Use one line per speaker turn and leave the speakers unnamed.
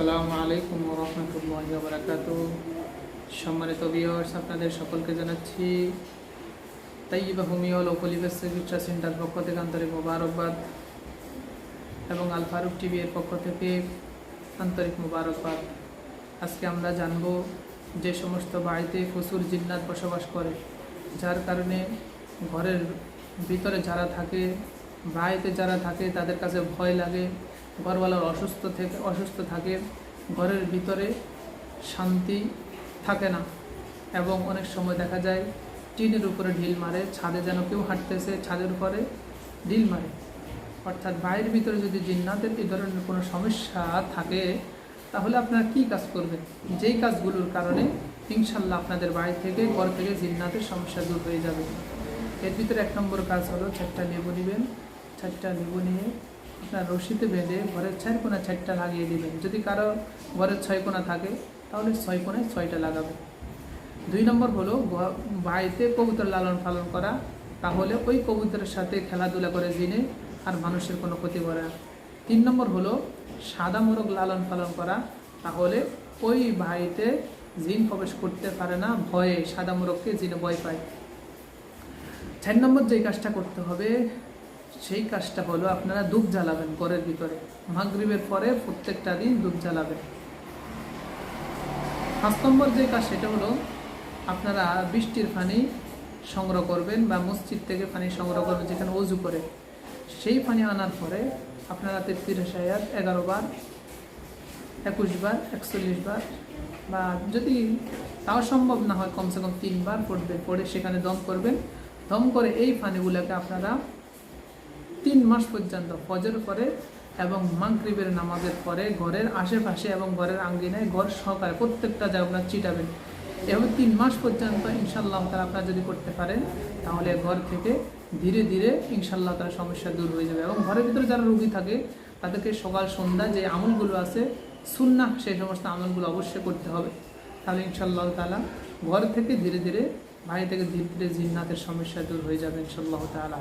সালামু আলাইকুম রহমতুল্লাহ বারাকাত সম্মানিত ভিওয়ার্স আপনাদের সকলকে জানাচ্ছি তাইবা হোমিও ও পরিবেশ চিকিৎসা সেন্টার পক্ষ থেকে আন্তরিক মোবারকবাদ এবং আলফারুক টিভি এর পক্ষ থেকে আন্তরিক মোবারকবাদ। আজকে আমরা জানব যে সমস্ত বাড়িতে প্রচুর জিন্নাত বসবাস করে, যার কারণে ঘরের ভিতরে যারা থাকে, বাড়িতে যারা থাকে, তাদের কাছে ভয় লাগে। ঘরওয়ালার অসুস্থ থেকে, অসুস্থ থাকে, ঘরের ভিতরে শান্তি থাকে না। এবং অনেক সময় দেখা যায়, টিনের উপরে ঢিল মারে, ছাদে যেন কেউ হাঁটতেছে, ছাদের উপরে ঢিল মারে। অর্থাৎ বাইরের ভিতরে যদি জিন্নাতের এই ধরনের কোনো সমস্যা থাকে, তাহলে আপনারা কি কাজ করবেন? যেই কাজগুলোর কারণে ইনশাল্লাহ আপনাদের বাড়ি থেকে, ঘর থেকে জিন্নাতের সমস্যা দূর হয়ে যাবে। এর ভিতরে এক নম্বর কাজ হলো চারটা লেবু নেবেন। চারটা লেবু নিয়ে আপনার রশিতে বেঁধে ঘরের চার কোনা চারটা লাগিয়ে দেবেন। যদি কারও ঘরের ছয় কোনা থাকে, তাহলে ছয় কোনায় ছয়টা লাগাবেন। দুই নম্বর হলো বাড়িতে কবুতর লালন পালন করা। তাহলে ওই কবুতরের সাথে খেলাধুলা করে জিনে আর মানুষের কোনো ক্ষতি করে না। তিন নম্বর হলো, সাদা মোরগ লালন পালন করা। তাহলে ওই বাড়িতে জিন প্রবেশ করতে পারে না, ভয়ে সাদা মোরগকে জিনে ভয় পায়। চার নম্বর যে কাজটা করতে হবে সেই কাজটা হলো আপনারা ধূপ জ্বালাবেন ঘরের ভিতরে। মাগরিবের পরে প্রত্যেকটা দিন দুধ জ্বালাবেন। পাঁচ নম্বর যে কাজ, সেটা হলো আপনারা বৃষ্টির পানি সংগ্রহ করবেন বা মসজিদ থেকে পানি সংগ্রহ করবেন, যেখানে অজু করে। সেই পানি আনার পরে আপনারা তেত্রিশ হাজার এগারো বার, একুশ বার, একচল্লিশ বার বা যদি তাও সম্ভব না হয়, কমসে কম তিনবার পড়বেন পড়ে সেখানে দম করবেন। দম করে এই পানিগুলোকে আপনারা তিন মাস পর্যন্ত ফজর করে এবং মাগরিবের নামাজের পরে ঘরের আশেপাশে এবং ঘরের আঙ্গিনায় ঘর সহকারে প্রত্যেকটা জায়গা আপনার চিটাবেন। এভাবে তিন মাস পর্যন্ত ইনশাল্লাহ তারা আপনারা যদি করতে পারেন, তাহলে ঘর থেকে ধীরে ধীরে ইনশাল্লাহ তার সমস্যা দূর হয়ে যাবে। এবং ঘরের ভিতরে যারা রোগী থাকে, তাদেরকে সকাল, সন্ধ্যা যে আমলগুলো আছে সুন্না সেই সমস্ত আমলগুলো অবশ্যই করতে হবে। তাহলে ইনশাল্লাহ তালা ঘর থেকে ধীরে ধীরে, বাড়ি থেকে ধীরে ধীরে জিন্নাতের সমস্যা দূর হয়ে যাবে ইনশাল্লাহ তালা